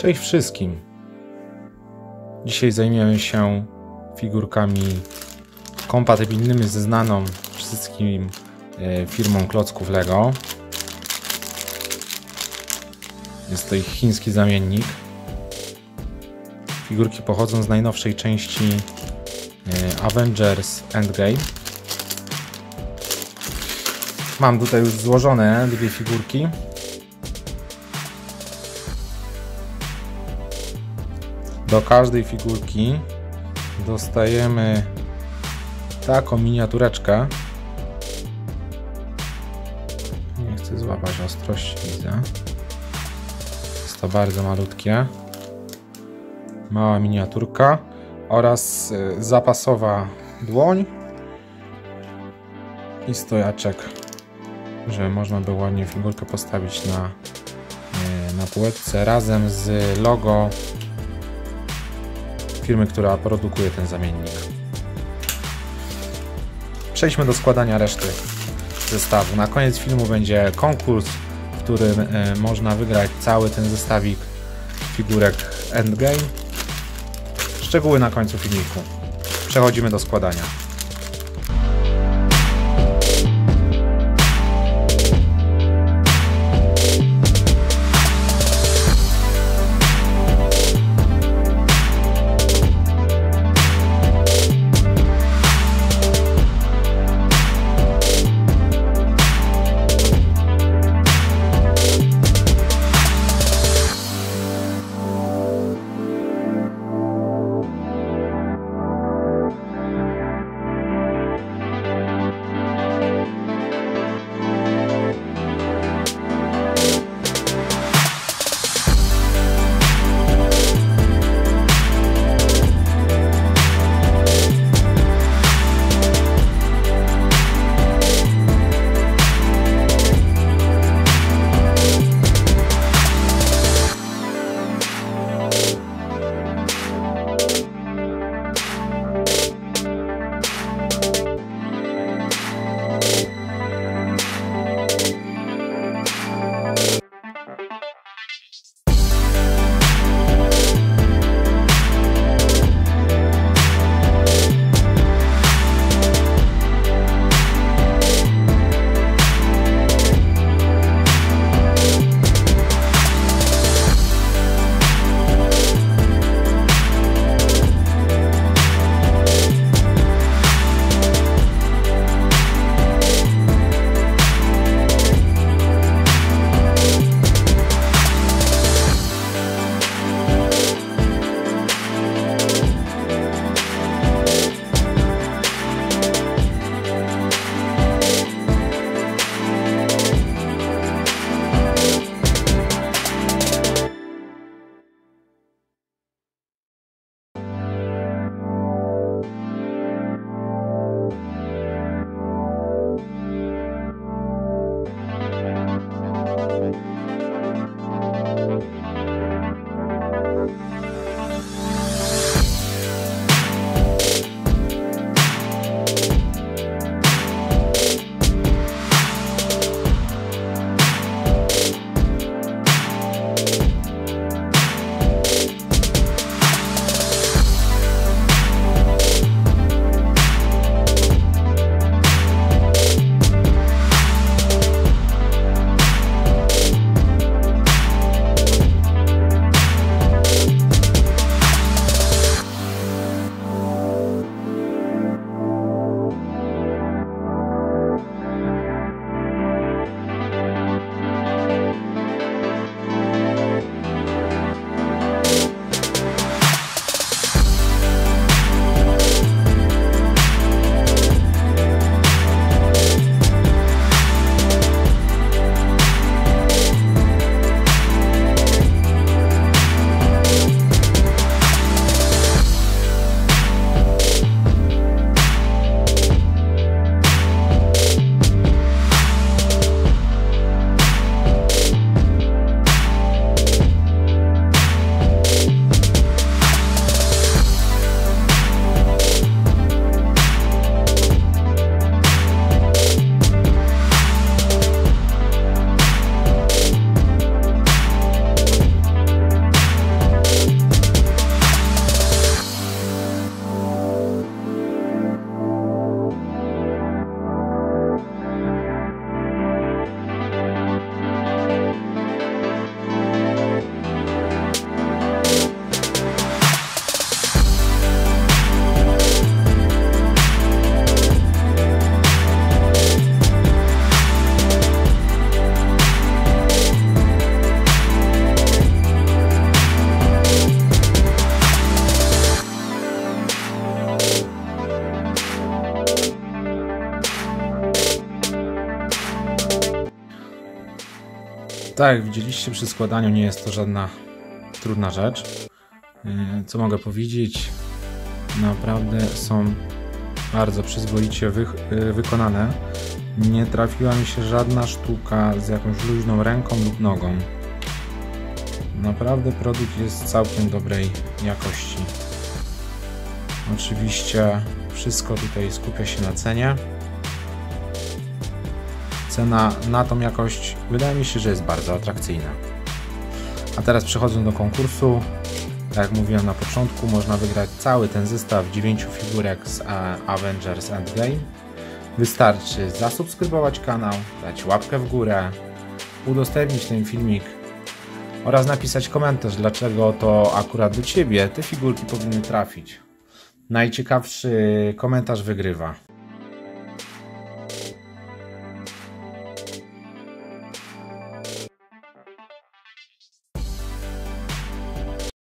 Cześć wszystkim. Dzisiaj zajmiemy się figurkami kompatybilnymi ze znaną wszystkim e, firmą klocków Lego. Jest to ich chiński zamiennik. Figurki pochodzą z najnowszej części e, Avengers Endgame. Mam tutaj już złożone dwie figurki. Do każdej figurki dostajemy taką miniatureczkę. Nie chcę złapać ostrości, widzę. Jest to bardzo malutkie. Mała miniaturka oraz y, zapasowa dłoń i stojaczek, żeby można było ładnie figurkę postawić na, y, na półeczce razem z logo firmy, która produkuje ten zamiennik. Przejdźmy do składania reszty zestawu. Na koniec filmu będzie konkurs, w którym e, można wygrać cały ten zestawik figurek Endgame. Szczegóły na końcu filmiku. Przechodzimy do składania. Tak jak widzieliście przy składaniu nie jest to żadna trudna rzecz. Yy, co mogę powiedzieć? Naprawdę są bardzo przyzwoicie wy yy, wykonane. Nie trafiła mi się żadna sztuka z jakąś luźną ręką lub nogą. Naprawdę produkt jest całkiem dobrej jakości. Oczywiście wszystko tutaj skupia się na cenie. Cena na tą jakość wydaje mi się, że jest bardzo atrakcyjna. A teraz przechodząc do konkursu, tak jak mówiłem na początku, można wygrać cały ten zestaw 9 figurek z Avengers Endgame. Wystarczy zasubskrybować kanał, dać łapkę w górę, udostępnić ten filmik oraz napisać komentarz, dlaczego to akurat do Ciebie te figurki powinny trafić. Najciekawszy komentarz wygrywa.